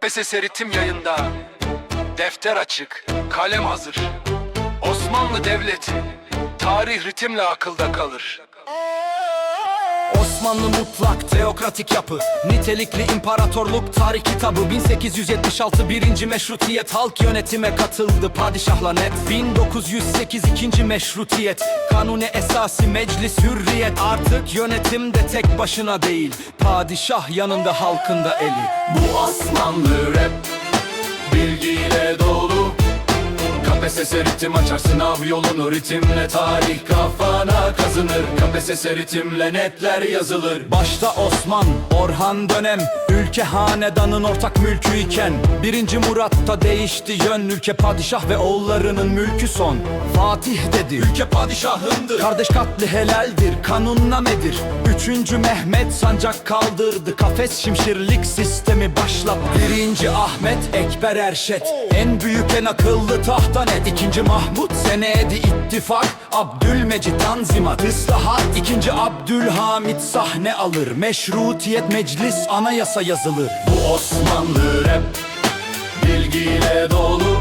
KPSS ritim yayında. Defter açık, kalem hazır. Osmanlı Devleti Tarih ritimle akılda kalır Osmanlı mutlak teokratik yapı. Nitelikli imparatorluk tarih kitabı. 1876 birinci meşrutiyet. Halk yönetime katıldı padişahla net. 1908 ikinci meşrutiyet. Kanuni esası meclis hürriyet. Artık yönetimde tek başına değil Padişah yanında halkında eli. Bu Osmanlı rap Bilgiyle dolu KPSS ritim açar sınav yolunu Ritimle. Tarih kafana kazınır. KPSS ritimle netler yazılır. Başta Osman, Orhan dönem Ülke hanedanın ortak mülkü iken Birinci Murat'ta değişti yön Ülke padişah ve oğullarının mülkü son. Fatih dedi Ülke padişahındır. Kardeş katli helaldir, kanunnamedir Üçüncü Mehmet sancak kaldırdı Kafes şimşirlik sistemi başlattı Birinci Ahmet Ekber Erşet En büyük en akıllı tahta net İkinci Mahmut senedi ittifak Abdülmecit Tanzimat ıslahat. İkinci Abdülhamit sahne alır Meşrutiyet meclis anayasa yazılır. Bu Osmanlı rap Bilgiyle dolu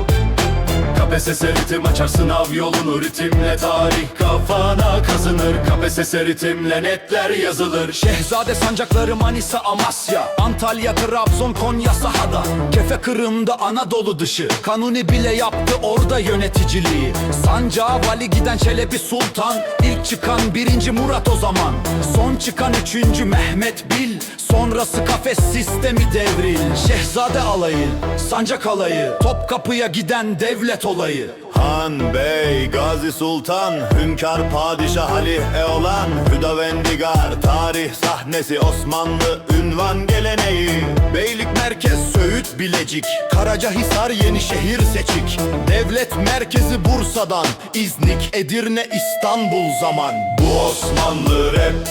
KPSS ritim açar sınav yolunu Ritimle tarih kafana kazınır. KPSS ritimle netler yazılır. Şehzade sancakları Manisa, Amasya Antalya, Trabzon, Konya sahada. Kefe Kırım'da Anadolu dışı. Kanuni bile yaptı orada yöneticiliği. Sancağa vali giden Çelebi Sultan. İlk çıkan birinci Murat o zaman. Son çıkan üçüncü Mehmet Bil. Sonrası kafes sistemi devril. Şehzade alayı, sancak alayı. Topkapı'ya giden devlet olayı Han Bey, Gazi Sultan, Hünkar Padişah Ali Eolan, Hüdavendigar, tarih sahnesi Osmanlı, ünvan geleneği. Beylik merkez Söğüt Bilecik, Karacahisar Yenişehir Seçik. Devlet merkezi Bursa'dan, İznik, Edirne, İstanbul zaman. Bu Osmanlı rap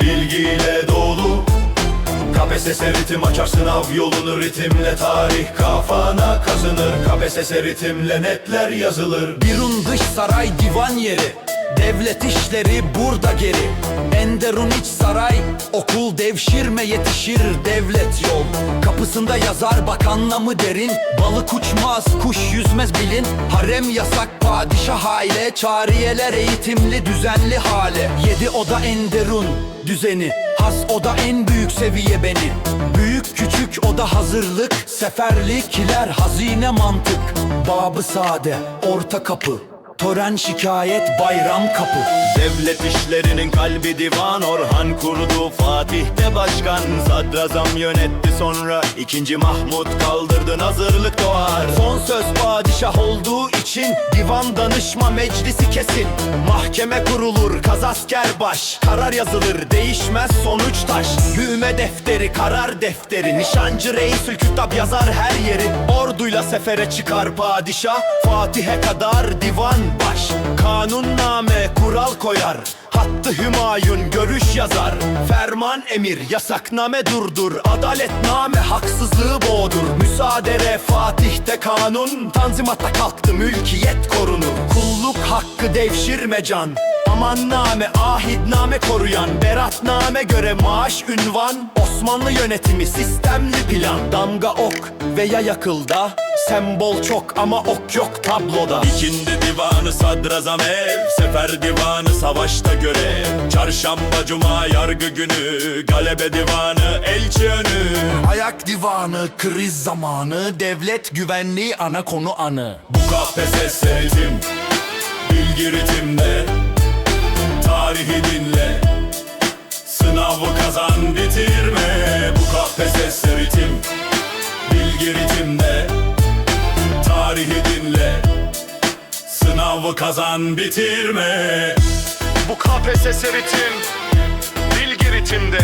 Bilgiyle dolu KPSS ritim açar sınav yolunu Ritimle. Tarih kafana kazınır. KPSS ritimle netler yazılır. Birun dış saray divan yeri. Devlet işleri burada geri. Enderun iç saray. Okul devşirme yetişir devlet yol. Kapısında yazar bakanla mı derin. Balık uçmaz kuş yüzmez bilin. Harem yasak padişah aile. Çariyeler eğitimli düzenli hale. Yedi oda Enderun düzeni Has oda en büyük seviye beni. Büyük küçük oda hazırlık. Seferlikler hazine mantık. Babı sade orta kapı. Tören şikayet bayram kapı. Devlet işlerinin kalbi divan. Orhan kurdu Fatih'te başkan. Sadrazam yönetti sonra ikinci Mahmut kaldırdı. Hazırlık doğar. Son söz padişah olduğu için Divan danışma meclisi kesin. Mahkeme kurulur kazasker baş. Karar yazılır değişmez sonuç taş. Büyüme defteri karar defteri. Nişancı reisül kütap yazar her yeri. Orduyla sefere çıkar padişah. Fatih'e kadar divan baş. Kanunname kural koyar Hattı Hümayun görüş yazar. Ferman emir yasakname durdur. Adaletname haksızlığı boğdur. Müsaadere Fatih'te kanun. Tanzimatta kalktı mülkiyet korunur Kulluk hakkı devşirme can. Amanname ahidname koruyan. Beratname göre maaş ünvan. Osmanlı yönetimi sistemli plan. Damga ok veya yakılda Sembol çok ama ok yok tabloda. İkindi divanı sadrazam ev Sefer divanı savaşta görev. Çarşamba cuma yargı günü Galebe divanı elçi önü. Ayak divanı, kriz zamanı, devlet güvenliği ana konu anı. Bu KPSS ritim Bilgi ritimde Tarihi dinle Sınavı kazan bitirme. Bu KPSS ritim Bilgi ritimde Sınavı kazan bitirme. Bu KPSS ritim Bilgi ritimde